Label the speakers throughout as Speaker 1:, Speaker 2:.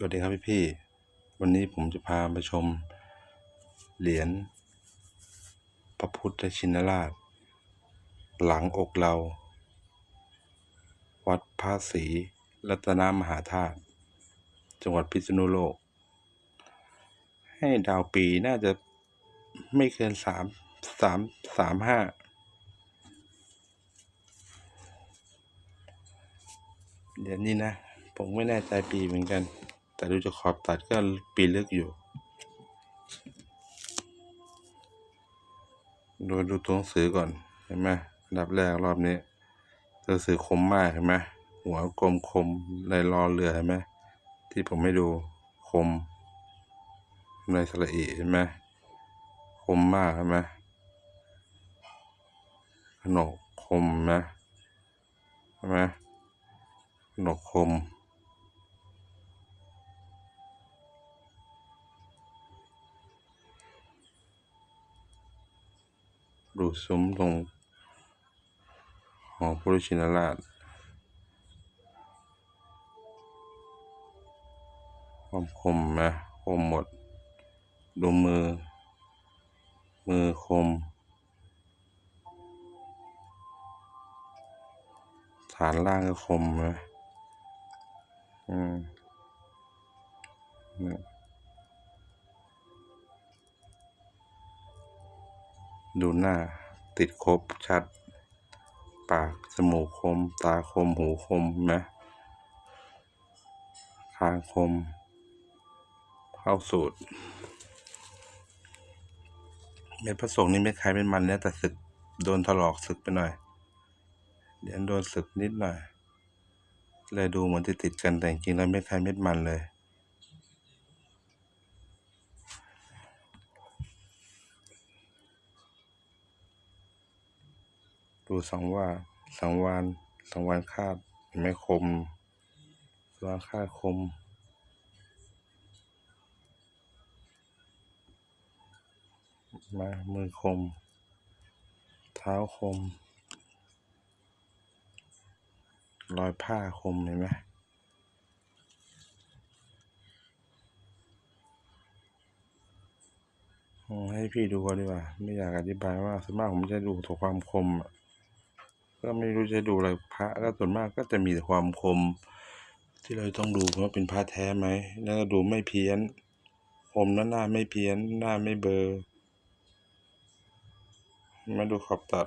Speaker 1: สวัสดีครับพี่พี่ วันนี้ผมจะพาไปชม เหรียญพระพุทธชินราช หลังอกเรา วัดพระศรีรัตนมหาธาตุจังหวัดพิษณุโลก ให้ดาวปีน่าจะไม่เกินสามสามสามห้าเดี๋ยวนี้นะ ผมไม่แน่ใจปีเหมือนกัน แต่ดูจากขอบตัดก็ปีลึกอยู่โดูดูตัวหนังสือก่อนเห็นไหมอันดับแรกรอบนี้ตัวหนังสือคมมากเห็นไหมหัวกลมคมลายรอเรือเห็นไหมที่ผมไม่ดูคมในสระเอเห็นไหมคมมากเห็นไหมขนกคมนะเห็นไหมขนกคม รูปซุ้มตรงของพระชินราชความคมนะคมหมด ดูมือ มือคม ฐานล่างก็คมนะ อืม ดูหน้าติดครบชัด ปากจมูกคม ตาคมหูคมนะคางคม เข้าสูตร เม็ดพระสงฆ์นี่ไม่คล้ายเป็นมันเนี่ยแต่สึกโดนถลอกสึกไปหน่อย เดี๋ยวโดนสึกนิดหน่อย เลยดูเหมือนติดติดกันแต่จริงแล้วไม่คล้ายเม็ดมันเลย ดูสังว่าสังวานสังวานคาดไม่คมสังวานคาดคม มามือคม เท้าคม รอยผ้าคมเห็นไหมให้พี่ดูก่อนดีกว่า ไม่อยากอธิบายว่ากส่วนมากผมจะดูแต่ความคมอะ ก็ไม่รู้จะดูอะไรพระก็ส่วนมากก็จะมีความคม ที่เราต้องดูว่าเป็นพระแท้ไหมแล้วดูไม่เพี้ยนคมแล้วหน้าไม่เพี้ยนหน้าไม่เบลอร์มาดูขอบตัด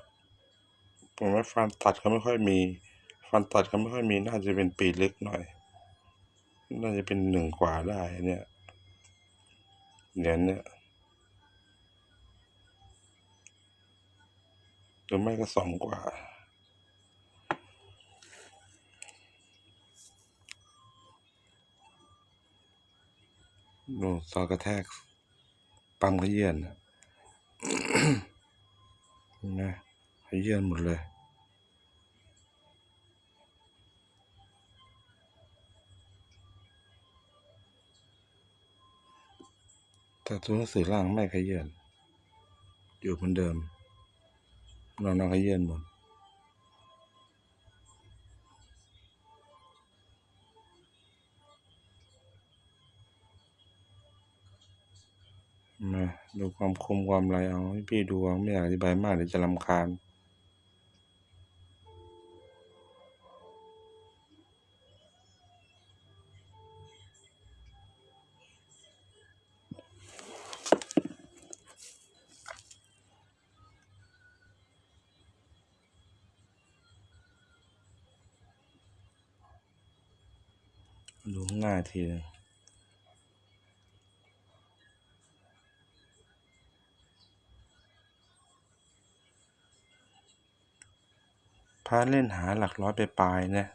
Speaker 1: ผมว่าฟันตัดเขาไม่ค่อยมี ฟันตัดเขาไม่ค่อยมีน่าจะเป็นปีเลึกหน่อย น่าจะเป็นหนึ่งกว่าได้เนี่ยเหรียญเนี่ยหรือไม่ก็สองกว่า โดูซอกระแทก ปั๊มขยื่นน่ะเห็นะขยื่นหมดเลยแต่ตัวหนังสือล่างไม่ขยื่นอยู่เหมือนเดิมนอนนอนขยื่นหมด มาดูความคมความไรเอาให้พี่ดูเอาไม่อยากอธิบายมากเดี๋ยวจะรำคาญดูข้างหน้าอีกทีนึง ถ้าเล่นหาหลักร้อยไปปลายนะ